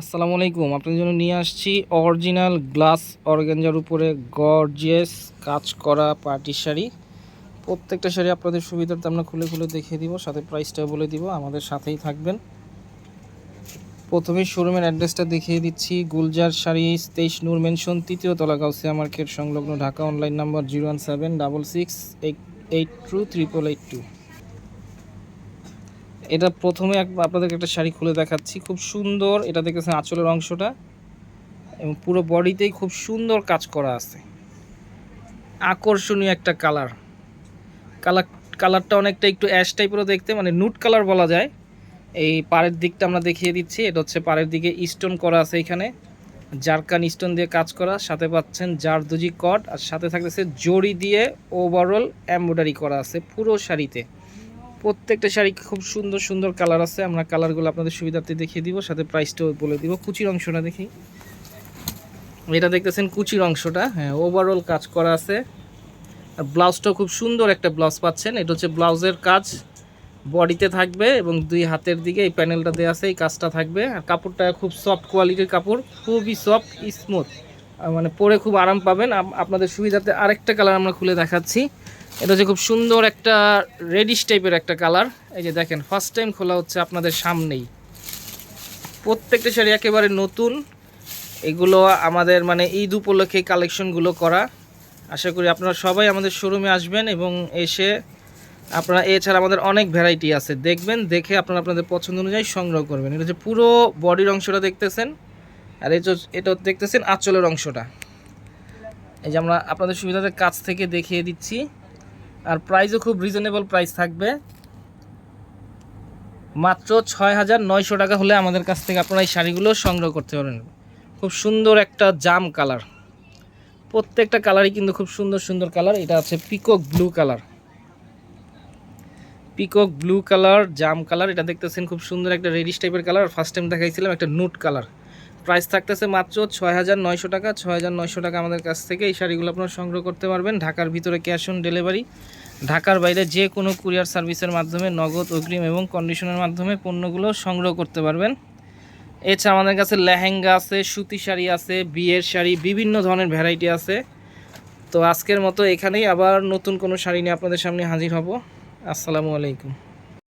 আসসালামু আলাইকুম, আপনাদের জন্য নিয়ে আসছি অরিজিনাল গ্লাস অর্গানজার উপরে গর্জিয়াস কাজ করা পার্টি শাড়ি। প্রত্যেকটা শাড়ি আপনাদের সুবিধার্থে আমরা খুলে খুলে দেখিয়ে দিব, সাথে প্রাইসটাও বলে দিব, আমাদের সাথেই থাকবেন। প্রথমে শোরুমের অ্যাড্রেসটা দেখিয়ে দিচ্ছি, গুলজার শাড়ি, তেইশ নূর মেনশন তৃতীয় তলা গাউসিয়া মার্কেট সংলগ্ন Dhaka online number zero one seven double six eight eight two triple eight two এটা প্রথমে আপনাদেরকে একটা শাড়ি খুলে দেখাচ্ছি। খুব সুন্দর, এটা দেখেছেন আঁচলের অংশটা। এবং পুরো বডিতেই খুব সুন্দর কাজ করা আছে। আকর্ষণীয় একটা কালার। কালার কালারটা অনেকটা একটু অ্যাশ টাইপেরও দেখতে মানে নুট কালার বলা যায়। এই পাড়ের দিকটা আমরা দেখিয়ে দিচ্ছি, এটা হচ্ছে পাড়ের দিকে স্টোন করা আছে এখানে। জারকান স্টোন দিয়ে কাজ করা, সাথে পাচ্ছেন জারদুজি কট, আর সাথে থাকতেছে জড়ি দিয়ে ওভারঅল এমব্রয়ডারি করা আছে পুরো শাড়িতে। প্রত্যেকটা শাড়ি খুব সুন্দর সুন্দর কালার আছে। আমরা কালারগুলো আপনাদের সুবিধার্থে দেখিয়ে দিব, সাথে প্রাইসটাও বলে দিব। কুচির অংশটা দেখি। এটা দেখতেছেন কুচির অংশটা। হ্যাঁ ওভারঅল কাজ করা আছে। আর ব্লাউজটাও খুব সুন্দর একটা ব্লাউজ পাচ্ছেন। এটা হচ্ছে ব্লাউজের কাজ। বডিতে থাকবে এবং দুই হাতের দিকে এই প্যানেলটা দেওয়া আছে, এই কাজটা থাকবে। আর কাপড়টা খুব সফট কোয়ালিটির কাপড়, খুবই সফট স্মুথ মানে পরে খুব আরাম পাবেন। আপনাদের সুবিধাতে আরেকটা কালার আমরা খুলে দেখাচ্ছি। এটা হচ্ছে খুব সুন্দর একটা রেডিশ টাইপের একটা কালার। এই যে দেখেন ফার্স্ট টাইম খোলা হচ্ছে আপনাদের সামনেই। প্রত্যেকটা শাড়ি একেবারে নতুন। এগুলো আমাদের মানে ঈদ উপলক্ষে কালেকশনগুলো করা। আশা করি আপনারা সবাই আমাদের শোরুমে আসবেন এবং এসে আপনারা, এছাড়া আমাদের অনেক ভ্যারাইটি আছে। দেখবেন, দেখে আপনারা আপনাদের পছন্দ অনুযায়ী সংগ্রহ করবেন। এটা হচ্ছে পুরো বডির অংশটা দেখতেছেন। আর হচ্ছে- এটা দেখতেছেন আঁচলের অংশটা। এই যে আমরা আপনাদের সুবিধাতে কাছ থেকে দেখিয়ে দিচ্ছি। আর প্রাইসও খুব রিজনেবল প্রাইস থাকবে। মাত্র ছয় হাজার নয়শো টাকা হলে আমাদের কাছ থেকে আপনারা এই শাড়িগুলো সংগ্রহ করতে পারেন খুব সুন্দর একটা জাম কালার। প্রত্যেকটা কালারই কিন্তু খুব সুন্দর সুন্দর কালার। এটা আছে peacock blue colour peacock blue colour জাম কালার। এটা দেখতেছেন খুব সুন্দর একটা রেডিশ টাইপের কালার ফার্স্ট টাইম দেখাইছিলাম একটা নুট কালার প্রাইস থাকতেছে মাত্র ছয় হাজার নয়শো টাকা ছয় হাজার নয়শো টাকা আমাদের কাছ থেকে। এই শাড়িগুলো আপনারা সংগ্রহ করতে পারবেন ঢাকার ভিতরে ক্যাশ অন ডেলিভারি। ঢাকার বাইরে যে কোনো কুরিয়ার সার্ভিসের মাধ্যমে নগদ, অগ্রিম এবং কন্ডিশনের মাধ্যমে পণ্যগুলো সংগ্রহ করতে পারবেন। এছাড়া আমাদের কাছে লেহেঙ্গা আছে, সুতি শাড়ি আছে, বিয়ের শাড়ি, বিভিন্ন ধরনের ভ্যারাইটি আছে। তো আজকের মতো এখানেই আবার নতুন কোনো শাড়ি নিয়ে আপনাদের সামনে হাজির হব। আসসালামু আলাইকুম।